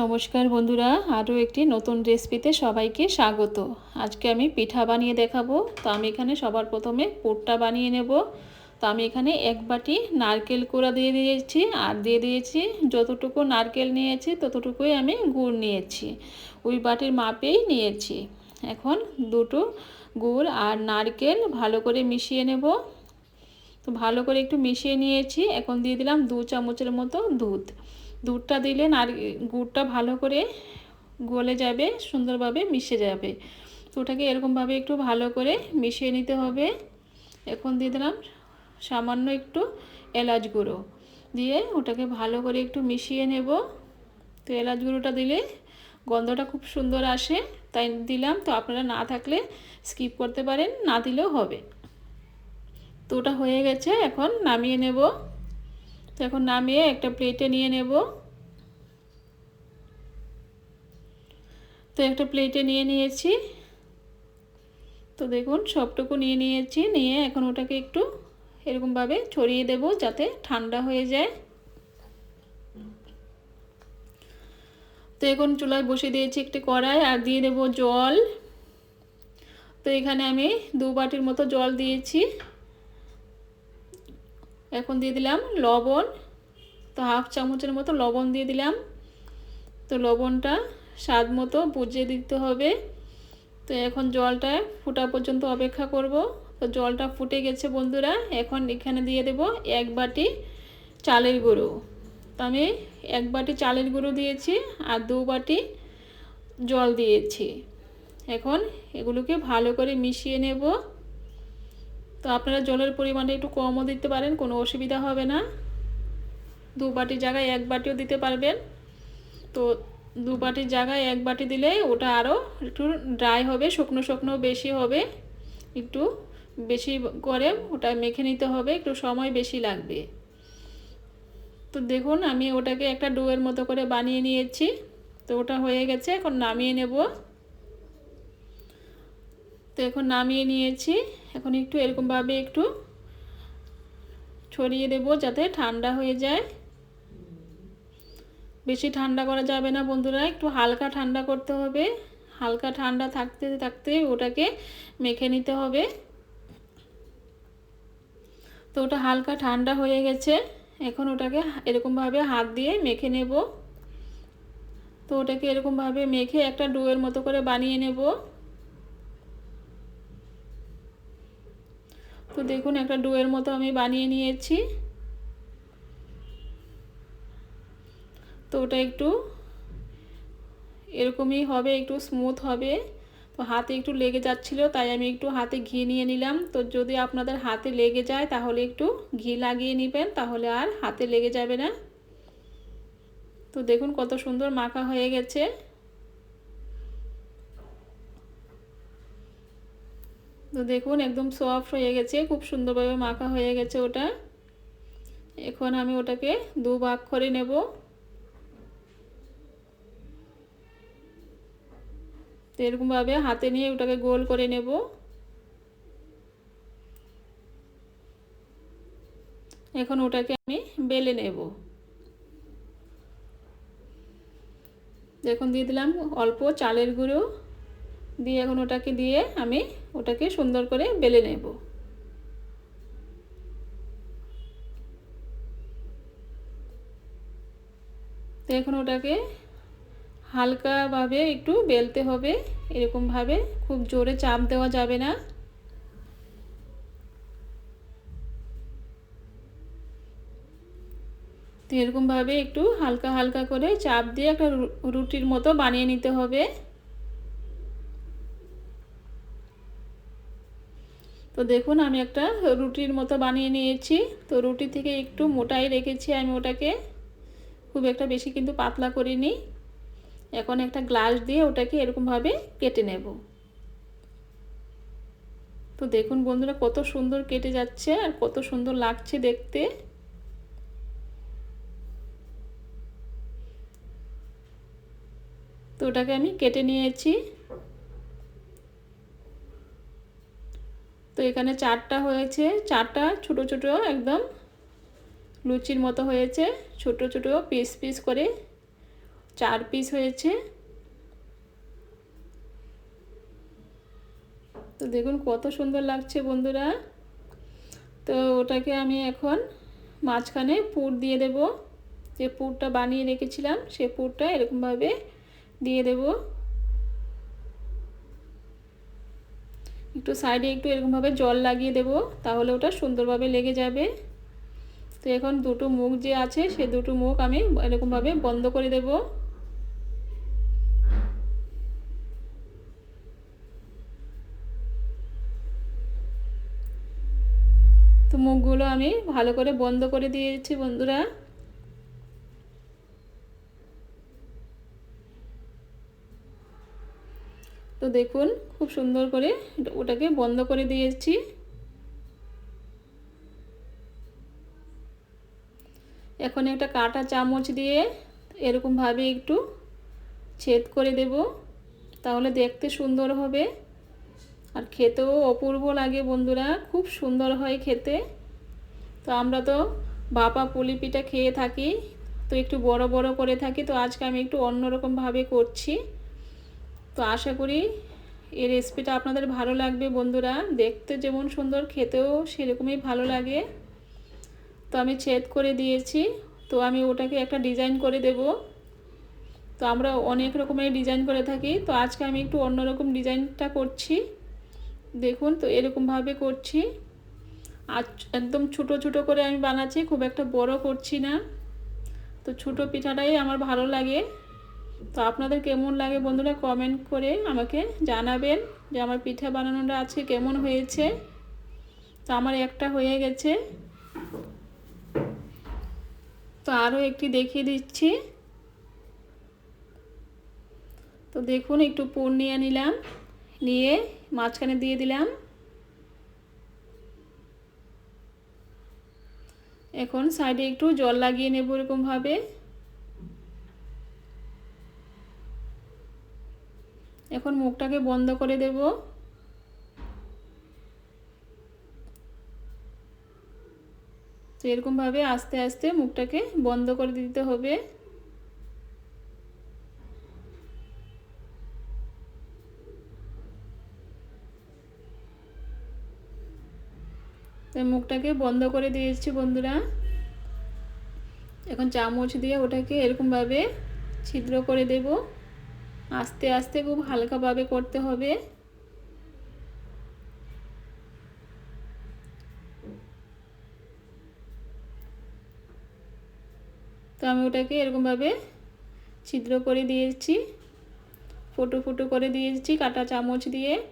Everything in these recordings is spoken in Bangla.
নমস্কার বন্ধুরা, আরও একটি নতুন রেসিপিতে সবাইকে স্বাগত। আজকে আমি পিঠা বানিয়ে দেখাবো। তো আমি এখানে সবার প্রথমে পুরটা বানিয়ে নেব। তো আমি এখানে এক বাটি নারকেল কোড়া দিয়ে দিয়েছি। আর দিয়ে দিয়েছি যতটুকু নারকেল নিয়েছি, ততটুকুই আমি গুড় নিয়েছি। ওই বাটির মাপেই নিয়েছি। এখন দুটো গুড় আর নারকেল ভালো করে মিশিয়ে নেব। তো ভালো করে একটু মিশিয়ে নিয়েছি। এখন দিয়ে দিলাম দু চামচের মতো দুধ। দুধটা দিলে নার গুড়টা ভালো করে গলে যাবে, সুন্দরভাবে মিশে যাবে। তো ওটাকে এরকমভাবে একটু ভালো করে মিশিয়ে নিতে হবে। এখন দিয়ে দিলাম সামান্য একটু এলাচ গুঁড়ো। দিয়ে ওটাকে ভালো করে একটু মিশিয়ে নেব। তো এলাচ গুঁড়োটা দিলে গন্ধটা খুব সুন্দর আসে, তাই দিলাম। তো আপনারা না থাকলে স্কিপ করতে পারেন, না দিলেও হবে। তো ওটা হয়ে গেছে, এখন নামিয়ে নেব। তো এখন নামিয়ে একটা প্লেটে নিয়ে নেব। তো একটা প্লেটে নিয়ে নিয়েছি। তো দেখুন, সবটুকু নিয়ে নিয়েছি। নিয়ে এখন ওটাকে একটু এরকমভাবে ছড়িয়ে দেব যাতে ঠান্ডা হয়ে যায়। তো এখন চুলায় বসে দিয়েছি একটি কড়াই আর দিয়ে দেব জল। তো এখানে আমি দু বাটির মতো জল দিয়েছি। এখন দিয়ে দিলাম লবণ। তো হাফ চামচের মতো লবণ দিয়ে দিলাম। তো লবণটা স্বাদ মতো বুঝিয়ে দিতে হবে। তো এখন জলটা ফুটা পর্যন্ত অপেক্ষা করব। তো জলটা ফুটে গেছে বন্ধুরা, এখন এখানে দিয়ে দেব এক বাটি চালের গুঁড়ো। তো আমি এক বাটি চালের গুঁড়ো দিয়েছি আর দু বাটি জল দিয়েছি। এখন এগুলোকে ভালো করে মিশিয়ে নেব। তো আপনারা জলের পরিমাণটা একটু কমও দিতে পারেন, কোনো অসুবিধা হবে না। দু বাটির জায়গায় এক বাটিও দিতে পারবেন। তো দু বাটির জায়গায় এক বাটি দিলে ওটা আরও একটু ড্রাই হবে, শুকনো শুকনো বেশি হবে। একটু বেশি করে ওটা মেখে নিতে হবে, একটু সময় বেশি লাগবে। তো দেখুন, আমি ওটাকে একটা ডোয়ের মতো করে বানিয়ে নিয়েছি। তো ওটা হয়ে গেছে, এখন নামিয়ে নেব। তো এখন নামিয়ে নিয়েছি। এখন একটু এরকমভাবে একটু ছড়িয়ে দেব যাতে ঠান্ডা হয়ে যায়। বেশি ঠান্ডা করা যাবে না বন্ধুরা, একটু হালকা ঠান্ডা করতে হবে। হালকা ঠান্ডা থাকতে থাকতে ওটাকে মেখে নিতে হবে। তো ওটা হালকা ঠান্ডা হয়ে গেছে, এখন ওটাকে এরকমভাবে হাত দিয়ে মেখে নেব। তো ওটাকে এরকমভাবে মেখে একটা ডোয়ের মতো করে বানিয়ে নেব। তো দেখুন একটা ডোয়ের মতো আমি বানিয়ে নিয়েছি। ওটা একটু এরকমই হবে, একটু স্মুথ হবে। তো হাতে একটু লেগে যাচ্ছিল, তাই আমি একটু হাতে ঘি নিয়ে নিলাম। তো যদি আপনাদের হাতে লেগে যায়, তাহলে একটু ঘি লাগিয়ে নেবেন, তাহলে আর হাতে লেগে যাবে না। তো দেখুন কত সুন্দর মাখা হয়ে গেছে। তো দেখুন একদম সফট হয়ে গেছে, খুব সুন্দরভাবে মাখা হয়ে গেছে ওটা। এখন আমি ওটাকে দু ভাগ করে নেব। এরকমভাবে হাতে নিয়ে ওটাকে গোল করে নেব। এখন ওটাকে আমি বেলে নেব। দেখুন দিয়ে দিলাম অল্প চালের গুঁড়ো। দিয়ে এখন ওটাকে দিয়ে আমি ওটাকে সুন্দর করে বেলে নেব। তো এখন ওটাকে হালকাভাবে একটু বেলতে হবে, এরকমভাবে খুব জোরে চাপ দেওয়া যাবে না। তো এরকমভাবে একটু হালকা হালকা করে চাপ দিয়ে একটা রুটির মতো বানিয়ে নিতে হবে। তো দেখুন, আমি একটা রুটির মতো বানিয়ে নিয়েছি। তো রুটি থেকে একটু মোটাই রেখেছি আমি ওটাকে। খুব একটা বেশি কিন্তু পাতলা করিনি। এখন একটা গ্লাস দিয়ে ওটাকে এরকমভাবে কেটে নেব। তো দেখুন বন্ধুরা, কত সুন্দর কেটে যাচ্ছে আর কত সুন্দর লাগছে দেখতে। তো ওটাকে আমি কেটে নিয়েছি। তো এখানে চারটা হয়েছে, চারটা ছোট ছোট একদম লুচির মতো হয়েছে, ছোট ছোট পিস পিস করে চার পিস হয়েছে। তো দেখুন কত সুন্দর লাগছে বন্ধুরা। তো ওটাকে আমি এখন মাঝখানে পুর দিয়ে দেব। যে পুরটা বানিয়ে রেখেছিলাম, সে পুরটা এরকমভাবে দিয়ে দেব। একটু সাইডে একটু এরকমভাবে জল লাগিয়ে দেব, তাহলে ওটা সুন্দরভাবে লেগে যাবে। তো এখন দুটো মুখ যে আছে, সে দুটো মুখ আমি এরকমভাবে বন্ধ করে দেবো। মুখগুলো আমি ভালো করে বন্ধ করে দিয়েছি, বন্ধুরা। তো দেখুন, খুব সুন্দর করে ওটাকে বন্ধ করে দিয়েছি। এখন একটা কাটা চামচ দিয়ে এরকমভাবে একটু ছেদ করে দেব, তাহলে দেখতে সুন্দর হবে। আর খেতেও অপূর্ব লাগে বন্ধুরা, খুব সুন্দর হয় খেতে। তো আমরা তো বাপা পুলি পিঠা খেয়ে থাকি, তো একটু বড় বড় করে থাকি, তো আজকে আমি একটু অন্যরকমভাবে করছি। তো আশা করি এই রেসিপিটা আপনাদের ভালো লাগবে বন্ধুরা, দেখতে যেমন সুন্দর, খেতেও সেরকমই ভালো লাগে। তো আমি ছেদ করে দিয়েছি, তো আমি ওটাকে একটা ডিজাইন করে দেব। তো আমরা অনেক রকমের ডিজাইন করে থাকি, তো আজকে আমি একটু অন্যরকম ডিজাইনটা করছি। দেখুন তো এরকমভাবে করছি। আর একদম ছোটো ছোটো করে আমি বানাচ্ছি, খুব একটা বড় করছি না। তো ছোটো পিঠাটাই আমার ভালো লাগে। তো আপনাদের কেমন লাগে বন্ধুরা কমেন্ট করে আমাকে জানাবেন যে আমার পিঠা বানানোটা আছে কেমন হয়েছে। তো আমার একটা হয়ে গেছে। তো আরও একটি দেখিয়ে দিচ্ছি। তো দেখুন একটু পুর নিয়ে নিলাম। নিয়ে মাঝখানে দিয়ে দিলাম। এখন সাইডে একটু জল লাগিয়ে নেব এরকমভাবে। এখন মুখটাকে বন্ধ করে দেব। তো এরকমভাবে আস্তে আস্তে মুখটাকে বন্ধ করে দিতে হবে। মুখটাকে বন্ধ করে দিয়েছি বন্ধুরা। এখন চামচ দিয়ে ওটাকে এরকমভাবে ছিদ্র করে দেব। আস্তে আস্তে খুব হালকাভাবে করতে হবে। তো আমি ওটাকে এরকমভাবে ছিদ্র করে দিয়েছি। ফুটো ফুটো করে দিয়েছি কাটা চামচ দিয়ে।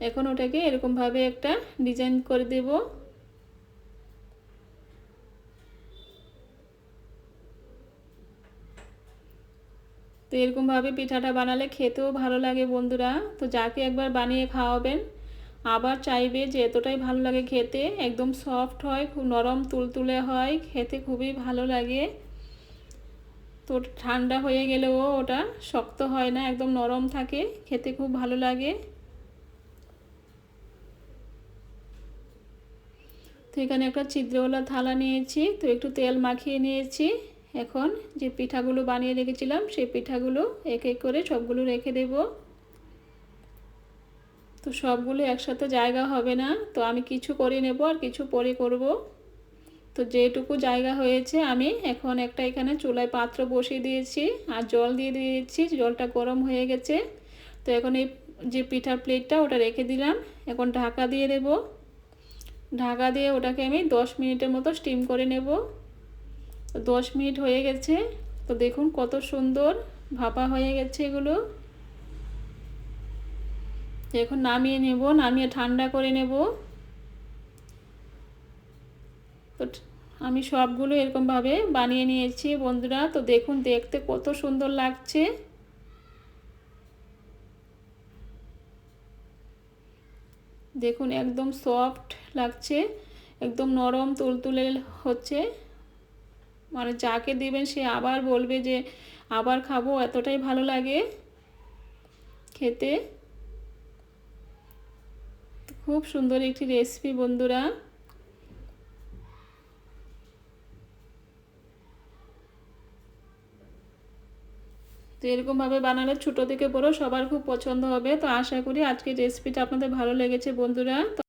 এখন ওটাকে এরকমভাবে একটা ডিজাইন করে দেবো। তো এরকমভাবে পিঠাটা বানালে খেতেও ভালো লাগে বন্ধুরা। তো যাকে একবার বানিয়ে খাওয়াবেন, আবার চাইবে যে এতটাই ভালো লাগে খেতে, একদম সফট হয়, খুব নরম তুলতুলে হয়, খেতে খুবই ভালো লাগে। তো ঠান্ডা হয়ে গেলেও ওটা শক্ত হয় না, একদম নরম থাকে, খেতে খুব ভালো লাগে। তো এখানে একটা ছিদ্রওয়ালা থালা নিয়েছি, তো একটু তেল মাখিয়ে নিয়েছি। এখন যে পিঠাগুলো বানিয়ে রেখেছিলাম, সেই পিঠাগুলো এক এক করে সবগুলো রেখে দেব। তো সবগুলো একসাথে জায়গা হবে না, তো আমি কিছু করে নেব আর কিছু পরে করব। তো যেটুকু জায়গা হয়েছে, আমি এখন একটা এখানে চুলায় পাত্র বসিয়ে দিয়েছি আর জল দিয়ে দিয়েছি, জলটা গরম হয়ে গেছে। তো এখন এই যে পিঠার প্লেটটা, ওটা রেখে দিলাম। এখন ঢাকা দিয়ে দেব। ঢাকা দিয়ে ওটাকে আমি দশ মিনিটের মতো স্টিম করে নেব। দশ মিনিট হয়ে গেছে। তো দেখুন কত সুন্দর ভাপা হয়ে গেছে এগুলো। এখন নামিয়ে নেব, নামিয়ে ঠান্ডা করে নেব। তো আমি সবগুলো এরকমভাবে বানিয়ে নিয়েছি বন্ধুরা। তো দেখুন দেখতে কত সুন্দর লাগছে। দেখুন একদম সফট লাগছে, একদম নরম তুলতুলে হচ্ছে। মানে যাকে দেবেন সে আবার বলবে যে, আবার খাব, এতটাই ভালো লাগে খেতে। খুব সুন্দর একটি রেসিপি বন্ধুরা। তো এরকমভাবে বানালে ছোটো থেকে বড় সবার খুব পছন্দ হবে। তো আশা করি আজকের রেসিপিটা আপনাদের ভালো লেগেছে বন্ধুরা।